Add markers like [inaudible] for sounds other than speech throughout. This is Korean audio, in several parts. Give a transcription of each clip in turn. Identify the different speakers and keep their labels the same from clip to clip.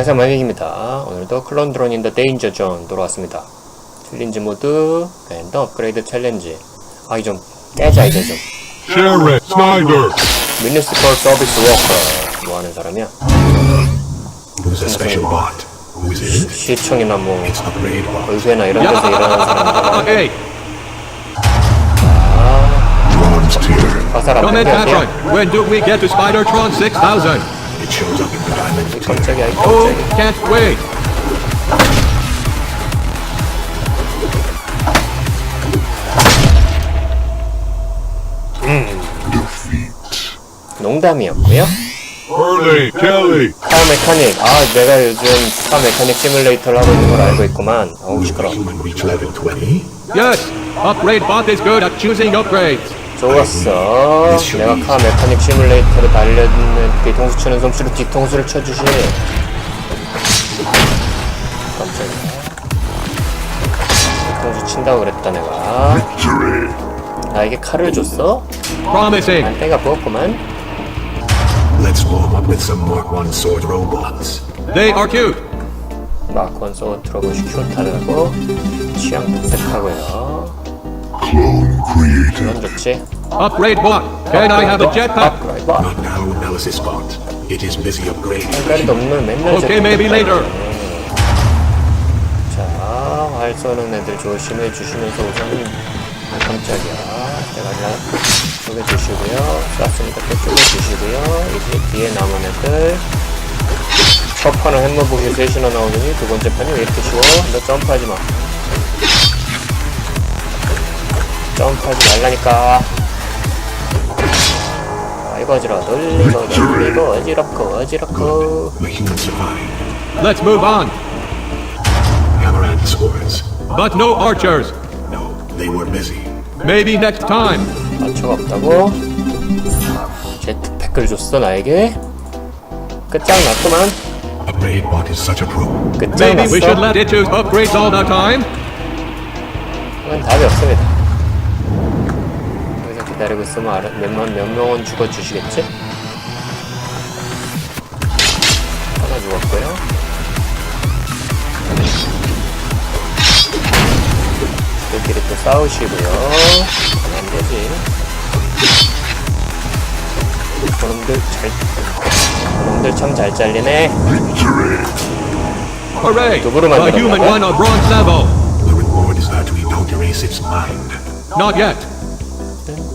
Speaker 1: 안녕하세요 마이익입니다 오늘도 클론 드론 인더 데인저 존 돌아왔습니다 챌린지 모드 랜덤 업그레이드 챌린지 아 이 좀 깨자 이제 좀
Speaker 2: Sheriff Snyder.
Speaker 1: 미니스컬 서비스 워커 뭐 하는 사람이야?
Speaker 3: Who's a special bot? Who is it?
Speaker 1: 시청이나 뭐. 의회나 이런 데서 일하는 사람들
Speaker 4: Hey,
Speaker 2: Bronze tier.
Speaker 1: 화살하면
Speaker 4: comment
Speaker 1: 돼
Speaker 4: action. When do we get to Spidertron 6000?
Speaker 3: It shows up in the diamond tier.
Speaker 1: 깜짝이야 이
Speaker 4: Oh,
Speaker 1: 깜짝이야
Speaker 4: can't wait.
Speaker 1: 농담이었고요
Speaker 2: Hurley Kelly.
Speaker 1: 카 메카닉 아 내가 요즘 카 메카닉 시뮬레이터를 하고 있는 걸 알고 있구만 어우 시끄러
Speaker 3: Human reach level 20?
Speaker 4: Yes, upgrade bot is good at choosing upgrades.
Speaker 1: 좋았어 내가 카 메카닉 시뮬레이터를 달려있는 뒤통수 치는 솜씨로 뒤통수를 쳐주시 깜짝이야 뒤통수 친다고 그랬다 내가
Speaker 2: Victory.
Speaker 1: 나에게 칼을 줬어? 난 때가 부었구만
Speaker 3: Let's warm up with some Mark 1 sword robots.
Speaker 4: They are cute.
Speaker 1: 마콘 소트러블이 큐타르고 취향 탐색하고요. 이건 좋지
Speaker 4: Upgrade bot. Can I have a jetpack?
Speaker 3: Not now, analysis bot. It is busy upgrading.
Speaker 1: 없는 맨날
Speaker 4: Okay,
Speaker 1: 제품
Speaker 4: maybe later.
Speaker 1: 자, 활 쏘는 애들 조심해 주시면서 우선 아, 깜짝이야. 대가리나 쪼개 주시고요. 쐈으니까 또 쪼개 주시고요. 이제 뒤에 남은 애들 첫 판은 햄머버기 셋이나 나오더니 두 번째 판이 왜 이렇게 쉬워? 너 점프하지 마. 점프하지 말라니까. 아이고 어지러워. 놀리고 놀리고 어지럽고 어지럽고.
Speaker 3: The humans survived.
Speaker 4: Let's move on.
Speaker 3: Hammer and swords.
Speaker 4: But no archers.
Speaker 3: No, they were busy.
Speaker 4: Maybe next time.
Speaker 1: 맞춰가 없다고? 제트팩을 줬어 나에게? 끝장났구만
Speaker 3: Upgrade bot is such a pro.
Speaker 4: Maybe we should
Speaker 1: 끝장났어
Speaker 4: let it choose upgrades all the time.
Speaker 1: 그건 답이 없습니다 여 기다리고 있으면 알아, 몇만 몇 명은 죽어 주시겠지? 하나 죽었고요 저들끼리 또 싸우시고요 안 되지 그놈들 잘 그놈들 참 잘 잘리네
Speaker 4: Hooray!
Speaker 1: 누구를
Speaker 4: A
Speaker 1: 만들었다고?
Speaker 4: human won a bronze level.
Speaker 3: The reward is that we don't erase its mind.
Speaker 4: Not yet.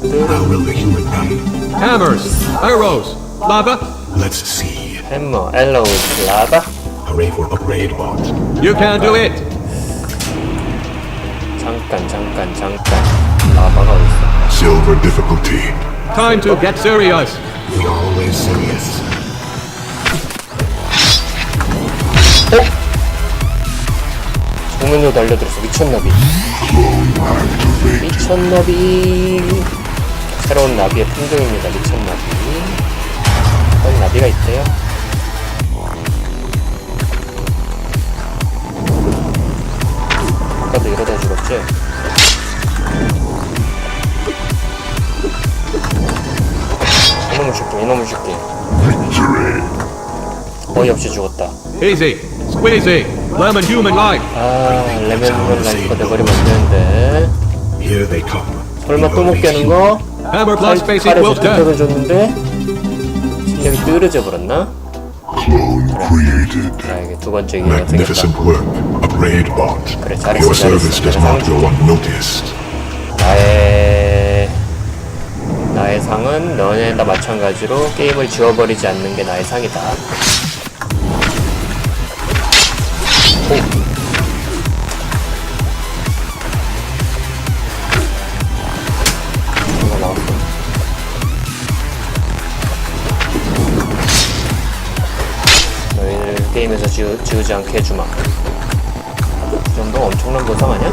Speaker 3: How will the human die?
Speaker 4: Hammers, arrows, lava.
Speaker 3: Let's see.
Speaker 1: 햄머, 엘로우, 라바
Speaker 3: Hooray for upgrade bot.
Speaker 4: You can do it.
Speaker 1: 잠깐 잠깐 잠깐 라바가 어딨어
Speaker 2: Silver difficulty.
Speaker 4: Time to get serious.
Speaker 3: We are always serious.
Speaker 1: 정면으로 달려들었어 미쳤나비 미쳤나비 새로운 나비의 품종입니다 미쳤나비 그런 나비가 있대요 아까도 이러다 죽었지? 이놈의 새끼 이놈의 새끼 어이없이 죽었다
Speaker 4: Easy, squeezy, lemon human life.
Speaker 1: 아 레몬 라이프가 돼버리면 안 되는데
Speaker 3: Here they come.
Speaker 1: 설마 또 못 깨는 거?
Speaker 4: Hammer plus
Speaker 1: 칼-
Speaker 4: basic
Speaker 1: 칼에
Speaker 4: will dead.
Speaker 1: 제트팩을 줬는데 실력이 떨어져 버렸나? 나에게 두 번째 기회가 생겼다. 그래, 잘했어. 나의 나의 상은 너네나 마찬가지로 게임을 지워버리지 않는 게 나의 상이다 지우, 지우지 않게 해주마 이 정도 엄청난 보상 아니야?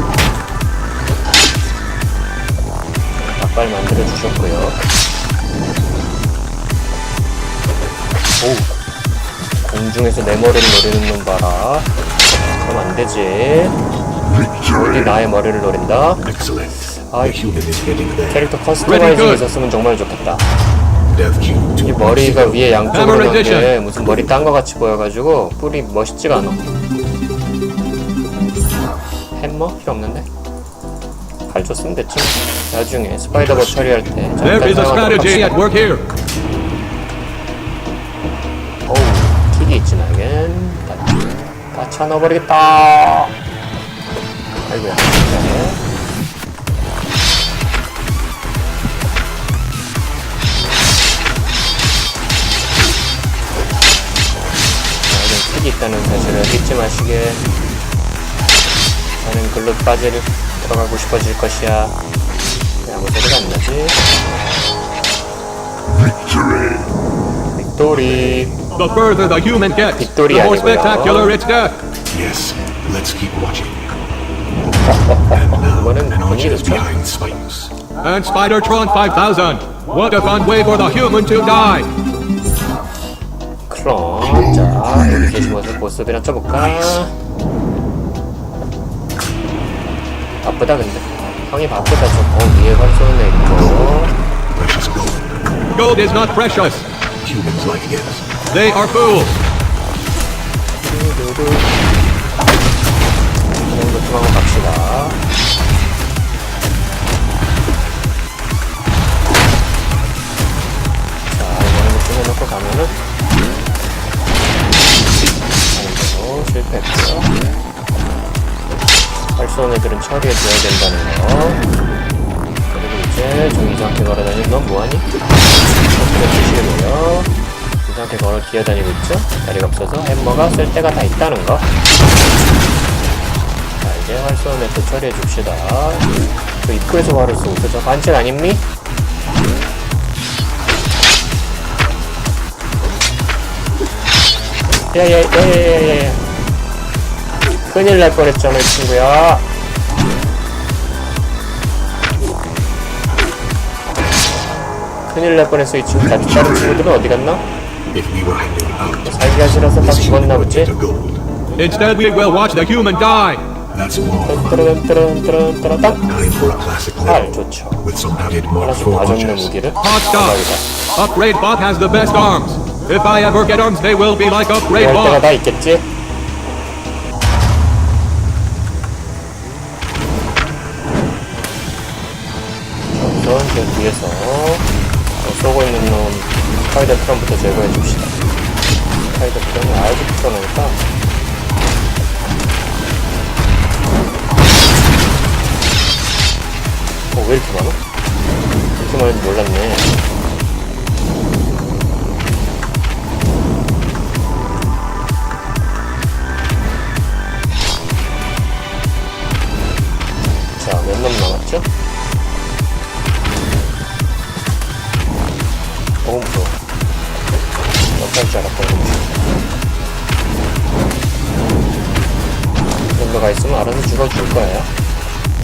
Speaker 1: 닭발 만들어 주셨고요. 오, 공중에서 내 머리를 노리는 놈 봐라. 그럼 안 되지. 어디
Speaker 2: Victory.
Speaker 1: 나의 머리를 노린다? 아. 캐릭터 커스터마이징. 있었으면 정말 좋겠다. 이 머리가 위에 양쪽으로
Speaker 4: Hammer
Speaker 1: 나온 게
Speaker 4: edition.
Speaker 1: 무슨 머리 딴 거 같이 보여가지고 뿔이 멋있지가 않아. 햄머 필요 없는데? 갈초 쓰면 됐지. 뭐. 나중에 스파이더버 처리할 때 잠깐 사용하도록. 어우, 킥이 있지 나겐. 다, 다 차넣어버리겠다. 아이고야. 있다는 사실을 잊지 마시게. 나는 글로 빠질 들어가고 싶어질 것이야. 왜 아무 소리가 안 나지?
Speaker 2: Victory.
Speaker 1: 빅토리.
Speaker 4: The further the human gets, the
Speaker 1: 빅토리
Speaker 4: more
Speaker 1: 아니고요.
Speaker 4: spectacular its death.
Speaker 3: Yes, let's keep watching. [laughs] and now,
Speaker 1: 이거는
Speaker 3: an
Speaker 1: 본인이
Speaker 3: archer is
Speaker 1: 좋죠?
Speaker 3: behind Spikes.
Speaker 4: And Spidertron 5000. What a fun way for the human to die.
Speaker 1: 클론 자 여기 계신 모습 모습이나 쳐볼까 바쁘다 근데 형이 바쁘다 좀 어 위에 활쏘는 애 있고
Speaker 3: gold.
Speaker 4: Is not precious.
Speaker 3: Humans like it.
Speaker 4: They are fools.
Speaker 1: 두두두 이 정도 좀 한번 갑시다 자 이거는 좀 해놓고 가면은 실패했고요 활쏘는 애들은 처리해줘야 된다는 거 그리고 이제 좀 이상하게 걸어다니는 넌 뭐하니? 어떻게 주시고요 이상하게 걸어 기어다니고 있죠? 다리가 없어서 햄머가 쓸 데가 다 있다는 거. 자, 이제 애도 처리해 줍시다. 저 입구에서 활을 쏘고. 저 반칙 아닙니? 야야야야야야 큰일 날 뻔했잖아 이 친구야 큰일 날 뻔했어 이 친구 다른 다른 친구들은 어디 갔나?
Speaker 3: If we were hanging out,
Speaker 1: 살기가 싫어서 다
Speaker 3: this
Speaker 1: 죽었나
Speaker 3: human would
Speaker 1: 보지?
Speaker 3: get the gold.
Speaker 4: Instead, we will watch the human die.
Speaker 3: That's more fun.
Speaker 1: 뚜루뚜루뚜루뚜루땅
Speaker 3: Time for a classic
Speaker 1: 활
Speaker 3: level
Speaker 1: 좋죠
Speaker 3: with some added Mark
Speaker 1: 하나씩
Speaker 3: 4
Speaker 1: 다 줬네
Speaker 3: archers.
Speaker 1: 무기를
Speaker 4: Hot stuff.
Speaker 1: 대박이다
Speaker 4: Upgrade Bot has the best arms. If I ever get arms, they will be like Upgrade
Speaker 1: 할 때가
Speaker 4: Bot.
Speaker 1: 다 있겠지? 죽어줄 거예요.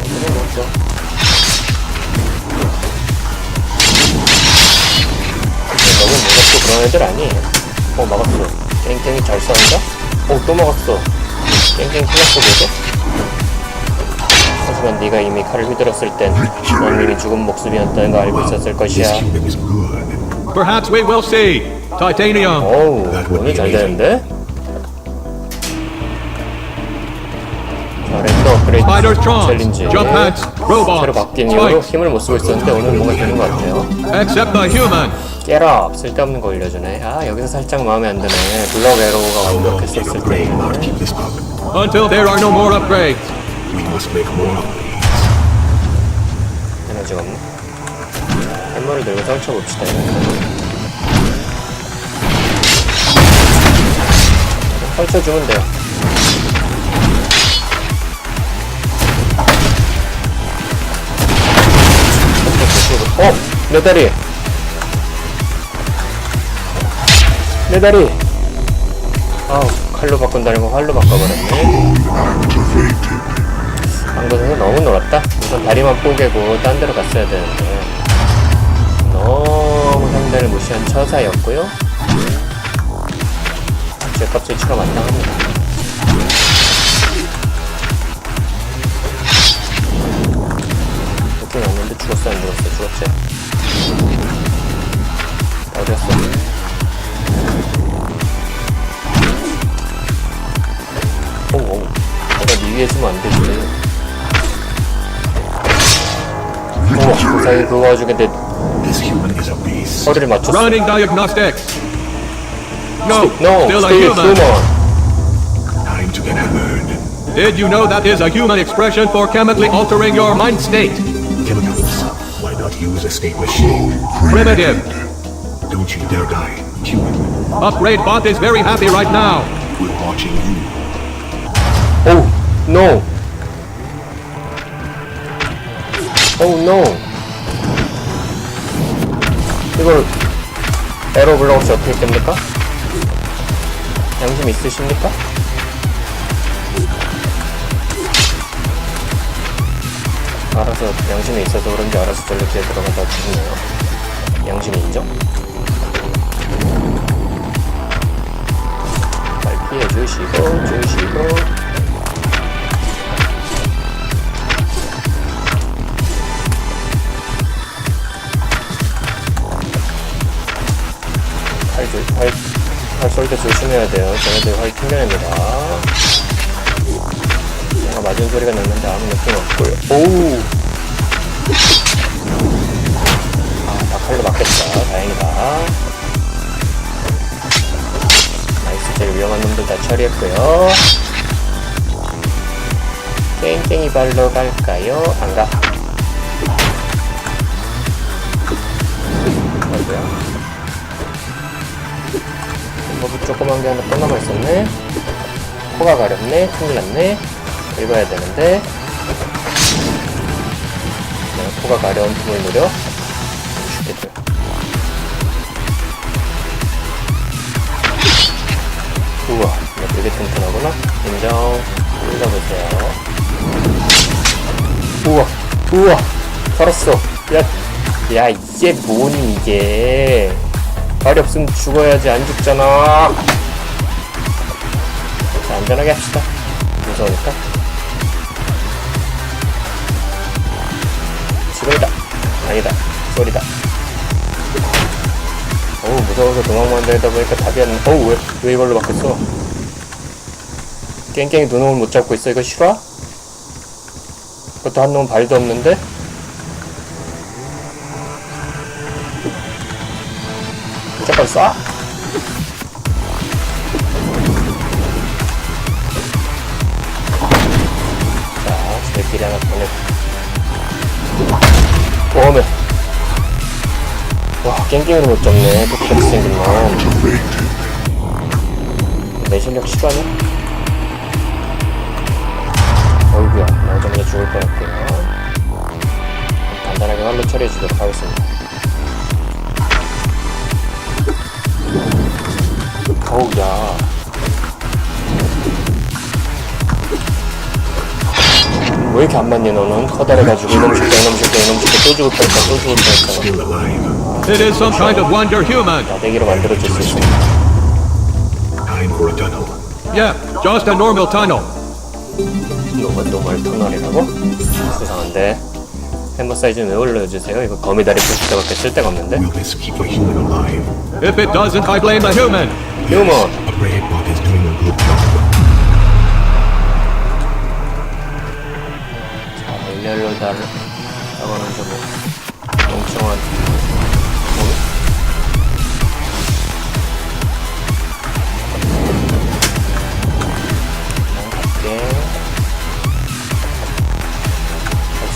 Speaker 1: 오늘은 먼저. 근데 너무 무섭고 그런 애들 아니에요. 어, 막았어. 땡땡이 잘 싸운다? 어, 또 막았어. 땡땡 클났어, 보죠? 하지만 네가 이미 칼을 휘둘렀을 땐넌 이미 죽은 목숨이었다는 거 알고 있었을 것이야.
Speaker 4: Perhaps we will see. Titanium.
Speaker 1: 어우, 오늘 잘 되는데? 업그레이드. 챌린지. 새로
Speaker 4: Robots.
Speaker 1: 바뀐 이후로. 힘을 못 쓰고 있었는데 오늘 뭔가 되는 것 같아요.
Speaker 4: Except the human.
Speaker 1: 깨라! 쓸데없는 거 올려주네. 아, 여기서 살짝 마음에 안 드네. 블럭 에로우가 완벽했었을
Speaker 3: up?
Speaker 4: Until there are no more upgrades.
Speaker 3: We must make more upgrades.
Speaker 1: 에너지가 없네. 햄머를 들고 설쳐봅시다. 설쳐주면 돼요. 어! 내 다리! 내 다리! 아우, 칼로 바꾼다는 거 활로 바꿔버렸네. 한곳에서 너무 놀았다. 우선 다리만 뽀개고 딴 데로 갔어야 되는데 너무 상대를 무시한 처사였고요. 죄값 수치가 마땅합니다. 죽었어 안 죽었어 죽었지. 어디였어? 오우 오우 내가 니 위에 있으면 안 되지 우와 그 사이 그 와중에 내
Speaker 3: This human is a beast.
Speaker 1: 허리를 맞췄어
Speaker 4: Running diagnostics. No,
Speaker 1: No,
Speaker 4: still a
Speaker 1: still
Speaker 4: human.
Speaker 1: human
Speaker 3: Time to get hammered.
Speaker 4: Did you know that is a human expression for chemically altering your mind state?
Speaker 3: Chemicals. Why not use a state machine?
Speaker 4: Primitive.
Speaker 3: Don't you dare die. Human,
Speaker 4: Upgrade bot is very happy right now.
Speaker 3: we're watching you.
Speaker 1: 오우 no 오우 no 이걸 에러 블럭 없이 어떻게 깹니까? 양심 있으십니까? 알아서 양심이 있어서 그런지 알아서 절로 뒤에 들어가다 죽네요 양심 인정? 잘 피해 주시고 주시고 활, 조, 활, 활쏠때 조심해야 돼요. 쟤네들 활 튕겨냅니다. 맞은 소리가 났는데 아무 느낌 없고요. 오우! 아, 다 칼로 맞겠다. 다행이다. 나이스, 제일 위험한 놈들 다 처리했고요. 땡땡이 발로 갈까요? 안 가. 어디야? 뭐부 조그만 게 하나 또 남아있었네 코가 가렵네 큰일 났네 읽어야 되는데. 네, 코가 가려운 틈을 노려 죽겠죠. 우와 이거 되게 튼튼하구나. 인정. 읽어보세요. 우와 우와 살았어. 야, 야 이게 뭐니 이게. 발이 없으면 죽어야지 안 죽잖아. 자 안전하게 합시다. 무서우니까 아니다 소리다 어우 무서워서 도망만 다니다 보니까 답이 안 어우 왜, 왜 이걸로 바뀌었어 깽깽이 두 놈을 못 잡고 있어 이거 실화? 그것도 한 놈은 발도 없는데? 무조건 쏴? 오메. 와, 깽깽이를 못 잡네. 똑같이 생긴 놈.
Speaker 2: Activated.
Speaker 1: 내 실력 시간이? 어이구야, 나오자마자 죽을 뻔했고요. 간단하게 활로 처리해 주도록 하겠습니다. 어우야. 왜 이렇게 안 맞니 너는? 커다래가지고 이놈 죽다 이놈 죽다 이놈 죽다 또 죽을 뻔했다 또 죽을
Speaker 3: alive.
Speaker 4: It is some kind of wonder human.
Speaker 1: 나대기로 만들어줄 수 있습니다
Speaker 3: Time for a tunnel.
Speaker 4: Yeah, just a normal tunnel.
Speaker 1: 노멀 노멀 터널이라고? 수상한데 햄버 사이즈는 왜 올려주세요? 이거 거미다리 표시대밖에 쓸 데가 없는데
Speaker 3: Will this keep a human alive?
Speaker 4: If it doesn't, I blame the human.
Speaker 1: 휴먼
Speaker 3: Upgrade bot is doing a good job.
Speaker 1: 좀 멍청한 뭐?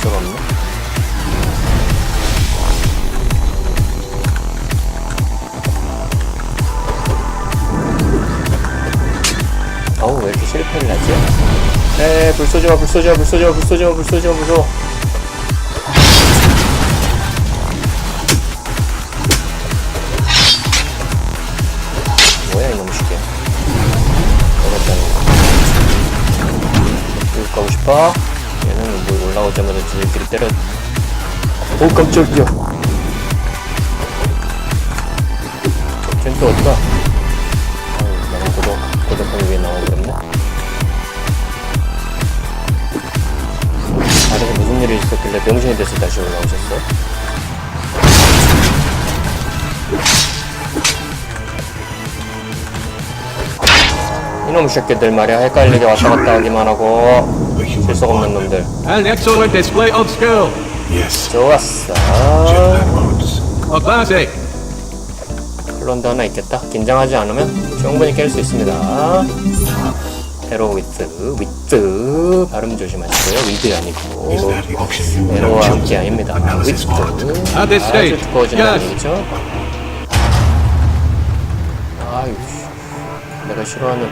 Speaker 1: 수가 없네 어우 왜 이렇게 실패를 하지? 에 불 쏘지마 불 쏘지마 불 쏘지마 불 쏘지마 불 쏘지마 불 쏘. 봐. 얘는 뭐 올라오자마자 지들끼리 때려. 오 깜짝이야. 젠트 없다. 나는 고독, 고독한 게 나와버렸네. 아, 저게 무슨 일이 있었길래 병신이 돼서 다시 올라오셨어? 이놈 새끼들 말이야 헷갈리게 왔다 갔다 하기만 하고 실속 없는. 놈들
Speaker 4: An excellent display of skill.
Speaker 3: Yes.
Speaker 1: 좋았어
Speaker 3: modes.
Speaker 4: A classic.
Speaker 1: 클론도 하나 있겠다 긴장하지 않으면 충분히 깰 수 있습니다 에로 위트 위트 발음 조심하시고요 위드 아니고 에로와 함께? 아닙니다 위트 아주 두꺼워진다는. 얘기죠 아유 내가 싫어하는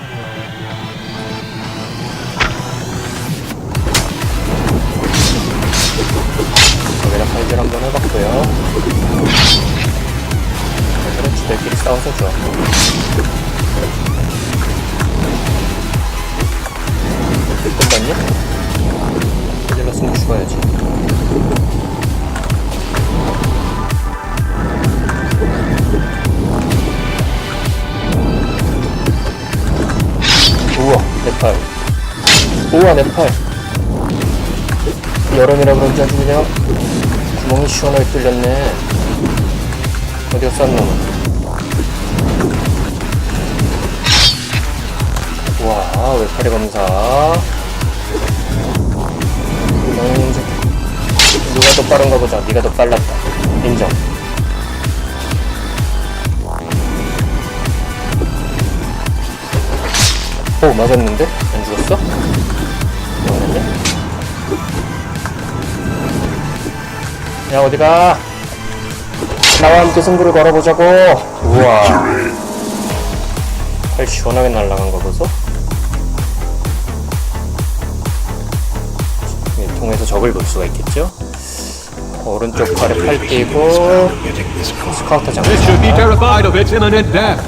Speaker 1: 그래 지들끼리 싸워서 좋아 끝났냐? 칼질렀으면 죽어야지 우와 내 팔. 우와 내 팔. 여름이라 그런지 아주 그냥 구멍이 시원하게 뚫렸네. 어디 갔어 한 놈은? 우와 외파리 검사. 음, 이제 누가 더 빠른가 보자. 네가 더 빨랐다. 인정. 오 맞았는데? 안 죽었어? 맞았네? 야 어디가? 나와 함께 승부를 걸어보자고 우와 팔 시원하게 날아간 거 보소 통해서 적을 볼 수가 있겠죠? 오른쪽 팔에 팔 띄고. 스카우터
Speaker 4: This should be
Speaker 1: 장착
Speaker 4: terrified of its imminent death.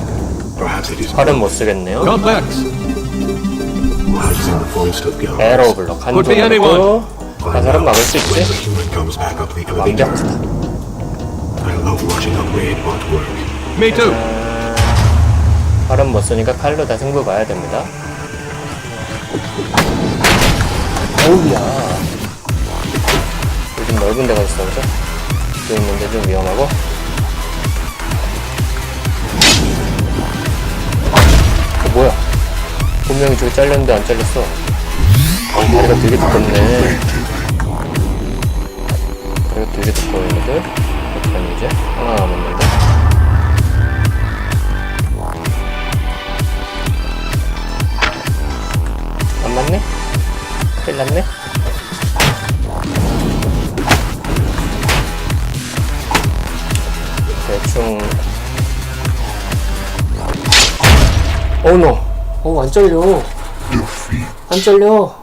Speaker 3: Perhaps it is
Speaker 1: 팔은 못 쓰겠네요
Speaker 4: Complex.
Speaker 3: hides in the forest of guns.
Speaker 1: 에러 블럭 한
Speaker 4: Could be
Speaker 1: 종
Speaker 4: anyone.
Speaker 1: 있고 화살은 막을 수 있지 완벽하다
Speaker 3: I love watching a raid bot work.
Speaker 4: Me too.
Speaker 1: 팔은 못 쓰니까 칼로 다 승부 봐야 됩니다. 어우야. 요즘 넓은 데 가서 싸우죠? 또 있는데 좀 위험하고. 어, 뭐야? 분명히 저기 잘렸는데 안 잘렸어. 어, 다리가 되게 두껍네. 다리가 되게 두꺼워, 얘들. 어떡하니, 이제? 하나 남았는데. 안 맞네? 큰일 났네? 대충 어노 어안 잘려 안 잘려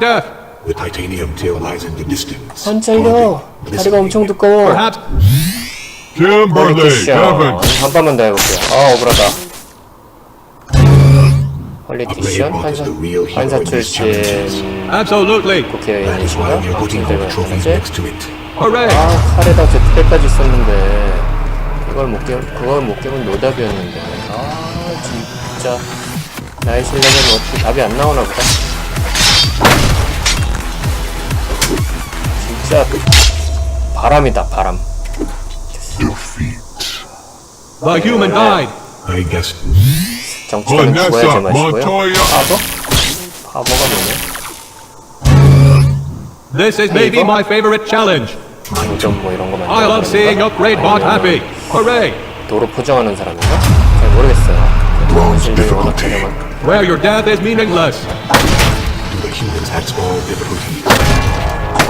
Speaker 4: Death.
Speaker 3: The titanium tail lies in the distance.
Speaker 1: 안 잘려 다리가 엄청 두꺼워 politician
Speaker 2: Kevin.
Speaker 1: 한 번만 더 해볼게요 아 억울하다
Speaker 3: in these challenges.
Speaker 1: 출신
Speaker 4: Absolutely.
Speaker 3: That is why
Speaker 1: 국회의원이신가?
Speaker 3: we are putting all the trophies
Speaker 1: 어떻게
Speaker 3: next to it.
Speaker 4: Hooray.
Speaker 1: 아 칼에다 제트백까지 있었는데 그걸 못 깨, 그걸 못 깨면 노답이었는데 아 진짜 나의 실력은 어떻게 답이 안 나오나 보다 진짜 바람이다 바람
Speaker 4: The human died.
Speaker 3: I guess
Speaker 1: 정치가는 죽어야
Speaker 2: Vanessa
Speaker 1: 제맛이고요
Speaker 2: Montoya.
Speaker 1: 바보? 바보가 뭐냐
Speaker 4: This is maybe my favorite challenge.
Speaker 1: 장점 뭐 이런 거
Speaker 4: I love seeing
Speaker 1: 만들어
Speaker 4: Upgrade Bot happy. Hooray.
Speaker 1: 도로 포장하는 사람인가? 잘 모르겠어요 워낙
Speaker 2: difficulty.
Speaker 4: Where your death is meaningless.
Speaker 3: do the humans had small difficulty.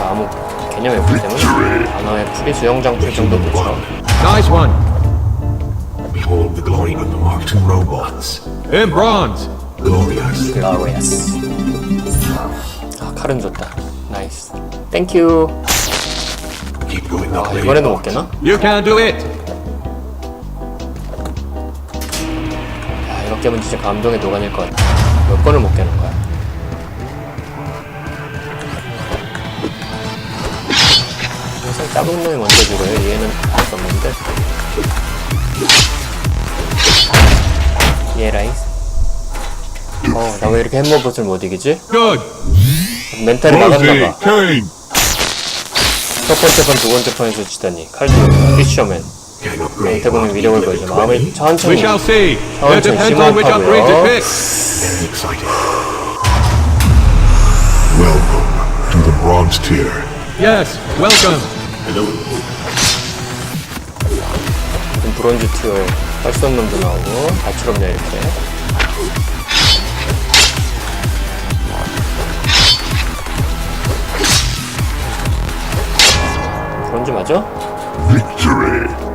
Speaker 1: 아무 개념이 없기 때문에 단어의 풀이 수영장 풀 정도 되죠.
Speaker 4: Nice one.
Speaker 3: Behold the glory of the Mark II robots.
Speaker 4: In bronze.
Speaker 3: Glorious.
Speaker 1: 글로리아스 아 칼은 좋다 나이스 땡큐
Speaker 3: Keep going
Speaker 1: 아
Speaker 3: up, raid
Speaker 1: 이번에도 못. 깨나?
Speaker 4: You can do it.
Speaker 1: 깨면 진짜 감동에 녹아낼 것 같아. 몇 번을 못 깨는 거야? 항상 작은 놈이 먼저 죽어요. 얘는 할수 없는데. 얘라이 어나 왜 이렇게 햄머봇을 못 이기지? 멘탈이
Speaker 2: Rosie,
Speaker 1: 나갔나봐. 첫 번째 판, 두 번째 판에서 지다니. 칼도 피셔맨 대부분 위력을 보이죠. 마음을 천천히
Speaker 4: shall see. It
Speaker 1: 천천히
Speaker 3: exciting.
Speaker 2: Welcome to the bronze tier.
Speaker 4: Yes, welcome.
Speaker 1: 무슨 브론즈 티어에 할수 없는 놈도 나오고 다채롭네 이렇게 브론즈 맞아?
Speaker 2: Victory.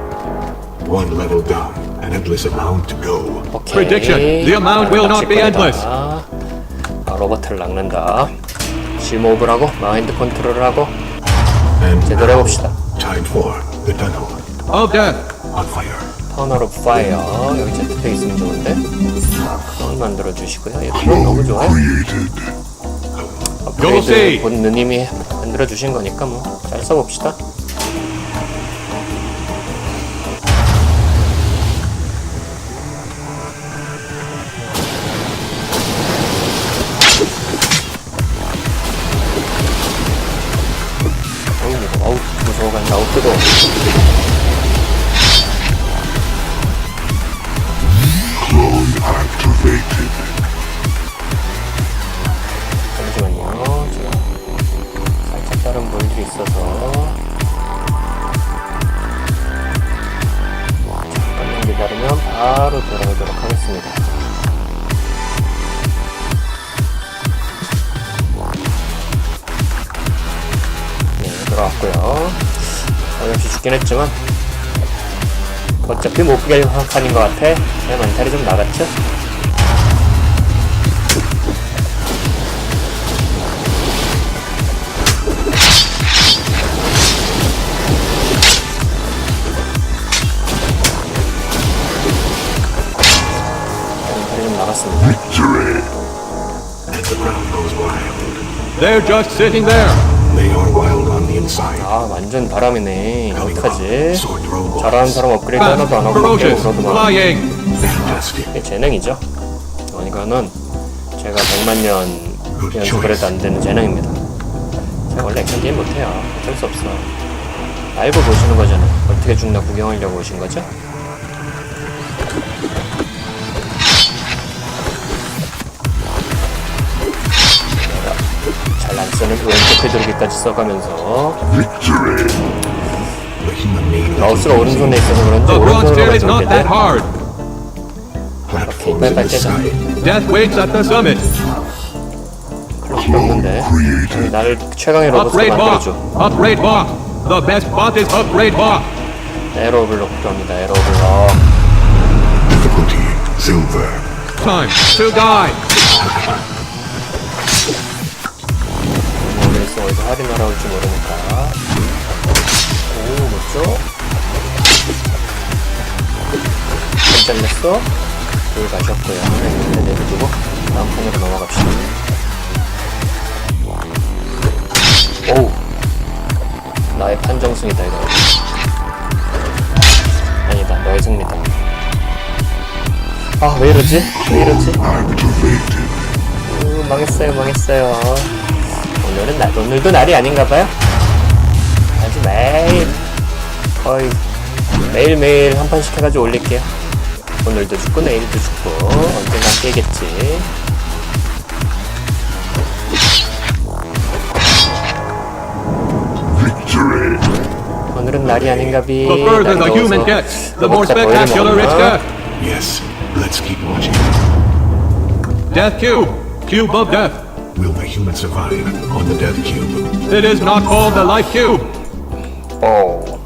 Speaker 3: One level down, an endless amount to go.
Speaker 1: 오케이
Speaker 4: Prediction. The amount will not be endless.
Speaker 1: 아, 로버트를 낚는다 심호흡을 하고 마인드 컨트롤을 하고
Speaker 3: And
Speaker 1: 제대로 해봅시다
Speaker 3: time for the tunnel
Speaker 4: Of death.
Speaker 3: on fire.
Speaker 1: 터널 오브 파이어 여기 제트팩 있으면 좋은데 그걸 만들어 주시고요 예, 그건 너무 좋아요.
Speaker 4: You'll see.
Speaker 1: 업그레이드 본 누님이 만들어 주신 거니까 뭐 잘 써봅시다 비길 판인 것 같아. 제 멘탈이 좀 나갔죠? 나갔습니다.
Speaker 4: They're just sitting there.
Speaker 1: 아 완전 바람이네 어떡하지. 잘하는 사람 업그레이드 하나도 안 하고 그러더만 재능이죠. 어, 이거는 제가 100만 년 연습을 해도 안 되는 재능입니다. 제가 원래 액션 게임 못해요. 어쩔 수 없어. 라이브 보시는 거잖아요. 어떻게 죽나 구경하려고 오신 거죠? 잘 안 쓰는 왼쪽 헤드르기까지 써가면서
Speaker 2: Victory.
Speaker 3: The human made
Speaker 1: 마우스가 오른손에 있어서 그런지
Speaker 4: The bronze
Speaker 1: 오른손으로
Speaker 4: tier is
Speaker 1: 가져올
Speaker 4: not that
Speaker 1: 때
Speaker 4: hard.
Speaker 3: platforms in the sky.
Speaker 4: Death waits at the summit.
Speaker 1: 클럽 없는데
Speaker 2: Created.
Speaker 1: 나를 최강의 로봇으로
Speaker 4: Upgrade bot.
Speaker 1: 만들어줘
Speaker 4: Upgrade bot. The best bot is upgrade bot.
Speaker 1: 에러블럭 필요합니다 에러블럭
Speaker 2: Difficulty. Silver.
Speaker 4: Time to die.
Speaker 1: 모르겠어 어디서 할인 날아올지 모르니까. 오 멋져 한 잘렸어? 둘 가셨고요. 네, 내려두고 다음 판으로 넘어갑시다. 오우. 나의 판정승이다 이거. 아니다 너의 승리다. 아 왜 이러지? 왜 이러지. 으, 망했어요, 망했어요. 오늘은 날, 오늘도 날이 아닌가봐요. 아주 매일, 거의 매일매일 한 판씩 해가지고 올릴게요. 오늘도 죽고, 내일도 죽고, 언젠간 깨겠지. 오늘은 날이 아닌가비.
Speaker 4: The further the human gets, the more spectacular its death.
Speaker 3: Yes, let's keep watching.
Speaker 4: Death cube. Cube of death.
Speaker 3: Will the human survive on the death cube?
Speaker 4: It is not called the life cube.
Speaker 1: Oh.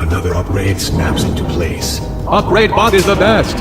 Speaker 3: Another upgrade snaps into place.
Speaker 4: Upgrade bot is the best.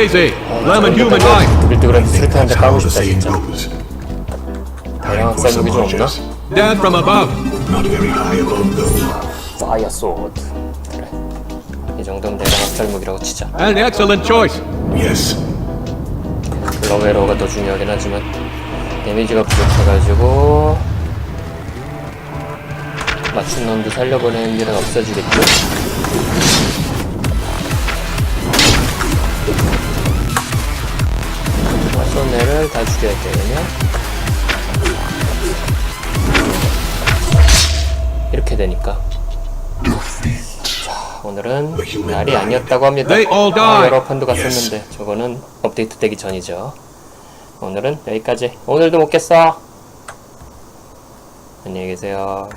Speaker 4: Queasy. Lemon human life.
Speaker 3: think
Speaker 1: 수류탄한테
Speaker 3: that's
Speaker 1: 까고 싶다 진짜. 다양한 쌀무기 좀 없나?
Speaker 4: Death from above.
Speaker 3: Not very high above though.
Speaker 1: 파이어 소드 그래 이 정도면 내가 학살무기라고 치자
Speaker 4: An excellent choice.
Speaker 3: Yes.
Speaker 1: 러웨로가 더 중요하긴 하지만 데미지가 부족해가지고 맞춘 놈도 살려보내는 일은 없어지겠죠? 맞춘 애를 다 죽여야 되냐? 이렇게 되니까. 자 오늘은 날이 아니었다고 합니다. 아. 여러 판도 갔었는데 저거는 업데이트 되기 전이죠. 오늘은 여기까지. 오늘도 못 깼어. 안녕히 계세요